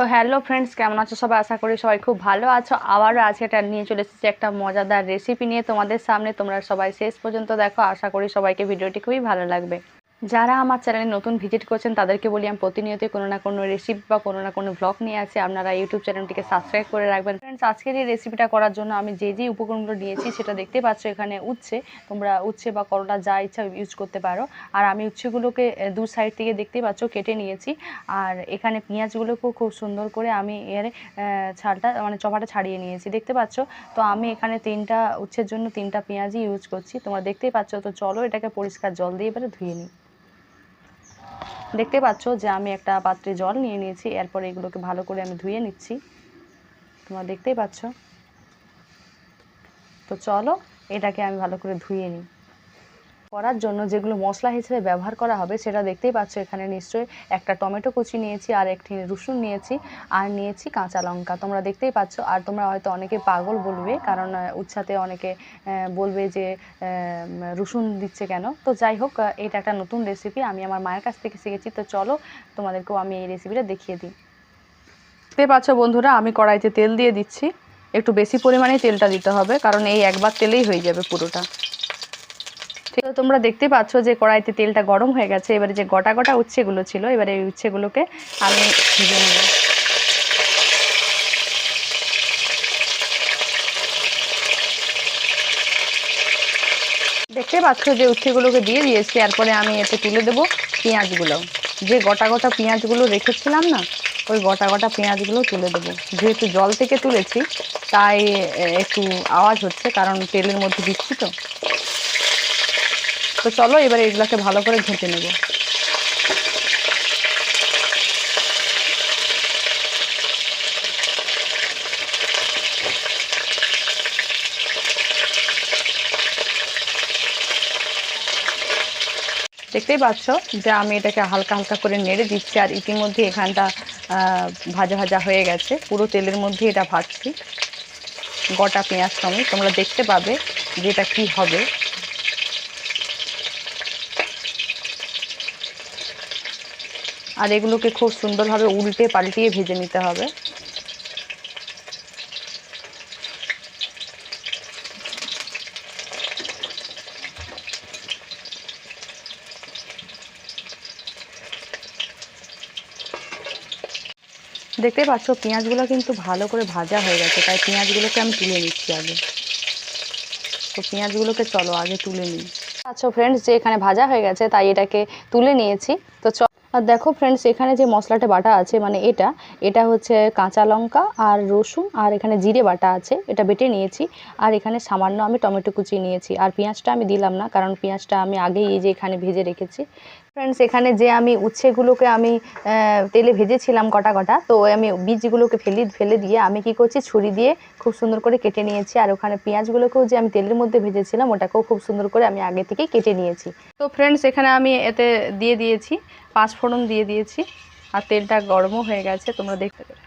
তো hello friends, কেমন আছো সবাই? আশা করি সবাই খুব ভালো আছো। আবারও আজকে এটা নিয়ে চলে এসেছি একটা মজাদার রেসিপি নিয়ে। তোমাদের সামনে তোমরা সবাই শেষ পর্যন্ত দেখো। আশা করি সবাইকে ভিডিওটি খুবই ভালো লাগবে। যারা আমার চ্যানেলে নতুন ভিজিট করছেন, তাদেরকে বলি আমি প্রতিনিয়ত কোনো না কোনো রেসিপি বা কোনো না কোনো ব্লগ নিয়ে আসি আপনারা ইউটিউব চ্যানেলটিকে সাবস্ক্রাইব করে রাখবেন। ফ্রেন্ডস আজকের এই রেসিপিটা করার জন্য আমি যে যে উপকরণগুলো নিয়েছি, সেটা দেখতে পাচ্ছ এখানে উচ্ছে। তোমরা উচ্ছে বা করলা যা ইচ্ছা ইউজ করতে পারো। আর আমি উচ্ছেগুলোকে দু সাইড থেকে দেখতেই পাচ্ছ, কেটে নিয়েছি। আর এখানে পেঁয়াজগুলোকেও খুব সুন্দর করে আমি এর ছালটা মানে চপাটা ছাড়িয়ে নিয়েছি। দেখতে পাচ্ছ? তো আমি এখানে তিনটা, উচ্ছের জন্য তিনটা পেঁয়াজই ইউজ করছি। তোমরা দেখতেই পাচ্ছ? তো চলো এটাকে পরিষ্কার জল দিয়ে এবারে ধুয়ে নিই। দেখতে পাচ্ছ যে আমি একটা পাত্রে জল নিয়ে নিয়েছি, এরপর এগুলোকে ভালো করে আমি ধুয়ে নিচ্ছি। তোমরা দেখতেই পাচ্ছ। তো চলো, এটাকে আমি ভালো করে ধুয়ে নিই। করার জন্য যেগুলো মশলা হিসেবে ব্যবহার করা হবে, সেটা দেখতেই পাচ্ছ এখানে নিশ্চয়ই একটা টমেটো কুচি নিয়েছি আর একটি রসুন নিয়েছি আর নিয়েছি কাঁচা লঙ্কা। তোমরা দেখতেই পাচ্ছ, আর তোমরা হয়তো অনেকে পাগল বলবে, কারণ উচ্ছাতে অনেকে বলবে যে রসুন দিচ্ছে কেন? তো যাই হোক এটা একটা নতুন রেসিপি আমি আমার মায়ের কাছ থেকে শিখেছি। তো চলো, তোমাদেরকেও আমি এই রেসিপিটা দেখিয়ে দিই। দেখতে পাচ্ছ বন্ধুরা, আমি কড়াইতে তেল দিয়ে দিচ্ছি। একটু বেশি পরিমাণে তেলটা দিতে হবে, কারণ এই একবার তেলেই হয়ে যাবে পুরোটা। আছে তোমরা দেখতে পাচ্ছ যে কড়াইতে তেলটা গরম হয়ে গেছে। এবারে যে গোটা গোটা উচ্ছেগুলো ছিল, এবারে এই উচ্ছেগুলোকে আমি ভেজে নেব। দেখতে পাচ্ছ যে উচ্ছেগুলোকে দিয়ে দিয়েছি, এরপরে আমি এতে তুলে দেবো পেঁয়াজগুলো। যে গোটা গোটা পেঁয়াজগুলো রেখেছিলাম না, ওই গোটা গোটা পেঁয়াজগুলো তুলে দেবো। যেহেতু জল থেকে তুলেছি, তাই একটু আওয়াজ হচ্ছে, কারণ তেলের মধ্যে দিচ্ছি তো। তো চলো এবারে এগুলোকে ভালো করে ঘেঁটে নেব। দেখতেই পাচ্ছ যে আমি এটাকে হালকা হালকা করে নেড়ে দিচ্ছি আর ইতিমধ্যে এখানটা ভাজা ভাজা হয়ে গেছে। পুরো তেলের মধ্যে এটা ভাজছি। গোটা পেঁয়াজ সমেত তোমরা দেখতে পাবে যে এটা কী হবে। আর এগুলোকে খুব সুন্দরভাবে উল্টে পাল্টিয়ে ভেজে নিতে হবে। দেখতে পাচ্ছ, পেঁয়াজগুলো কিন্তু ভালো করে ভাজা হয়ে গেছে, তাই পেঁয়াজগুলোকে আমি তুলে নিচ্ছি আগে। তো পেঁয়াজগুলোকে চলো, আগে তুলে নিই। আচ্ছা ফ্রেন্ডস যে এখানে ভাজা হয়ে গেছে, তাই এটাকে তুলে নিয়েছি। তো আর দেখো ফ্রেন্ডস এখানে যে মশলাটা বাটা আছে মানে এটা এটা হচ্ছে কাঁচা লঙ্কা আর রসুন, আর এখানে জিরে বাটা আছে, এটা বেটে নিয়েছি। আর এখানে সামান্য আমি টমেটো কুচি নিয়েছি। আর পেঁয়াজটা আমি দিলাম না, কারণ পেঁয়াজটা আমি আগেই এই যে এখানে ভেজে রেখেছি। ফ্রেন্ডস এখানে যে আমি উচ্ছেগুলোকে আমি তেলে ভেজেছিলাম কটা কটা, তো আমি বীজগুলোকে ফেলি, ফেলে দিয়ে আমি কি করছি, ছুরি দিয়ে খুব সুন্দর করে কেটে নিয়েছি। আর ওখানে পেঁয়াজগুলোকেও যে আমি তেলের মধ্যে ভেজেছিলাম, ওটাকেও খুব সুন্দর করে আমি আগে থেকেই কেটে নিয়েছি। তো ফ্রেন্ডস এখানে আমি এতে দিয়ে দিয়েছি পাঁচ ফোড়ন দিয়ে দিয়েছি আর তেলটা গরমও হয়ে গেছে, তোমরা দেখতে পাবে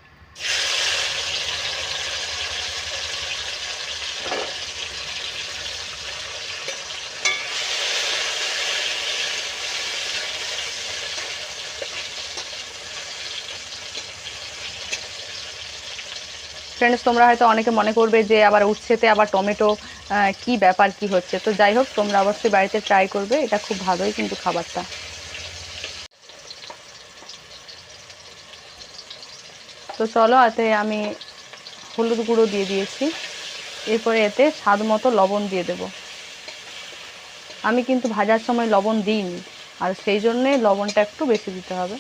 ফ্রেন্ডস তোমরা হয়তো অনেকে মনে করবে যে আবার উচ্ছেতে আবার টমেটো কি ব্যাপার, কি হচ্ছে? তো যাই হোক, তোমরা অবশ্যই বাড়িতে ট্রাই করবে, এটা খুব ভালোই কিন্তু খাবারটা। তো চলো, এতে আমি হলুদ গুঁড়ো দিয়ে দিয়েছি। এরপরে এতে স্বাদ মতো লবণ দিয়ে দেব। আমি কিন্তু ভাজার সময় লবণ দিইনি, আর সেই জন্যে লবণটা একটু বেশি দিতে হবে।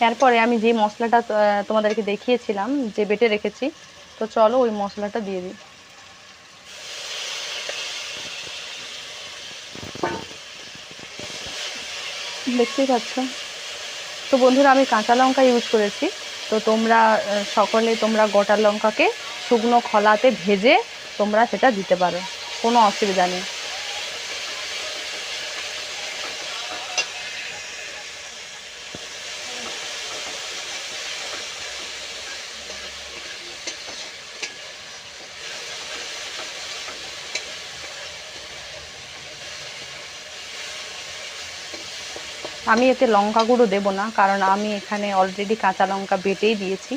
এরপরে আমি যে মশলাটা তোমাদেরকে দেখিয়েছিলাম, যে বেটে রেখেছি, তো চলো ওই মশলাটা দিয়ে দিই। দেখতেই পাচ্ছ। তো বন্ধুরা, আমি কাঁচা লঙ্কা ইউজ করেছি। তো তোমরা সকলে তোমরা গোটা লঙ্কাকে শুকনো খলাতে ভেজে তোমরা সেটা দিতে পারো। কোনো অসুবিধা নেই। আমি এতে লঙ্কা গুঁড়ো দেবো না, কারণ আমি এখানে অলরেডি কাঁচা লঙ্কা বেটেই দিয়েছি,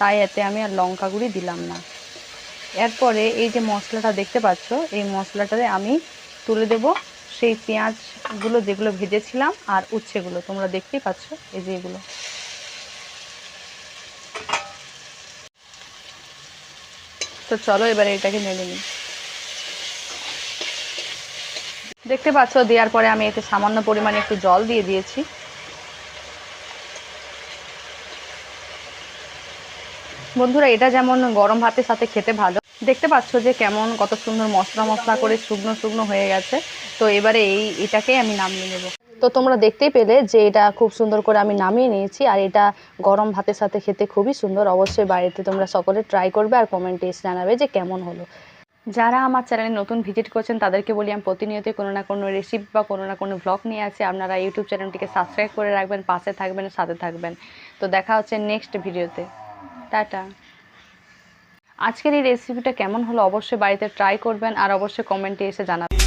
তাই এতে আমি আর লঙ্কা গুঁড়ি দিলাম না। এরপরে এই যে মশলাটা দেখতে পাচ্ছ, এই মশলাটাতে আমি তুলে দেব সেই পেঁয়াজগুলো যেগুলো ভেজেছিলাম আর উচ্ছেগুলো, তোমরা দেখতেই পাচ্ছ এই যে এগুলো। তো চলো এবারে এটাকে নেড়ে নিই। দেখতে পাচ্ছ, দেওয়ার পরে আমি এতে সামান্য পরিমাণে একটু জল দিয়ে দিয়েছি। বন্ধুরা, এটা যেমন গরম ভাতের সাথে খেতে ভালো। দেখতে পাচ্ছ যে কেমন কত সুন্দর মশলা মশলা করে শুকনো শুকনো হয়ে গেছে। তো এবারে এই এটাকেই আমি নামিয়ে নেব। তো তোমরা দেখতেই পেলে যে এটা খুব সুন্দর করে আমি নামিয়ে নিয়েছি, আর এটা গরম ভাতের সাথে খেতে খুবই সুন্দর। অবশ্যই বাড়িতে তোমরা সকলে ট্রাই করবে আর কমেন্টে জানাবে যে কেমন হলো। যারা আমার চ্যানেলে নতুন ভিজিট করছেন, তাদেরকে বলি আমি প্রতিনিয়তই কোনো না কোনো রেসিপি বা কোনো না কোনো ব্লগ নিয়ে আসি আপনারা ইউটিউব চ্যানেলটিকে সাবস্ক্রাইব করে রাখবেন, পাশে থাকবেন, সাথে থাকবেন। তো দেখা হচ্ছে নেক্সট ভিডিওতে টাটা। আজকের এই রেসিপিটা কেমন হলো অবশ্যই বাড়িতে ট্রাই করবেন আর অবশ্যই কমেন্টে এসে জানাবেন।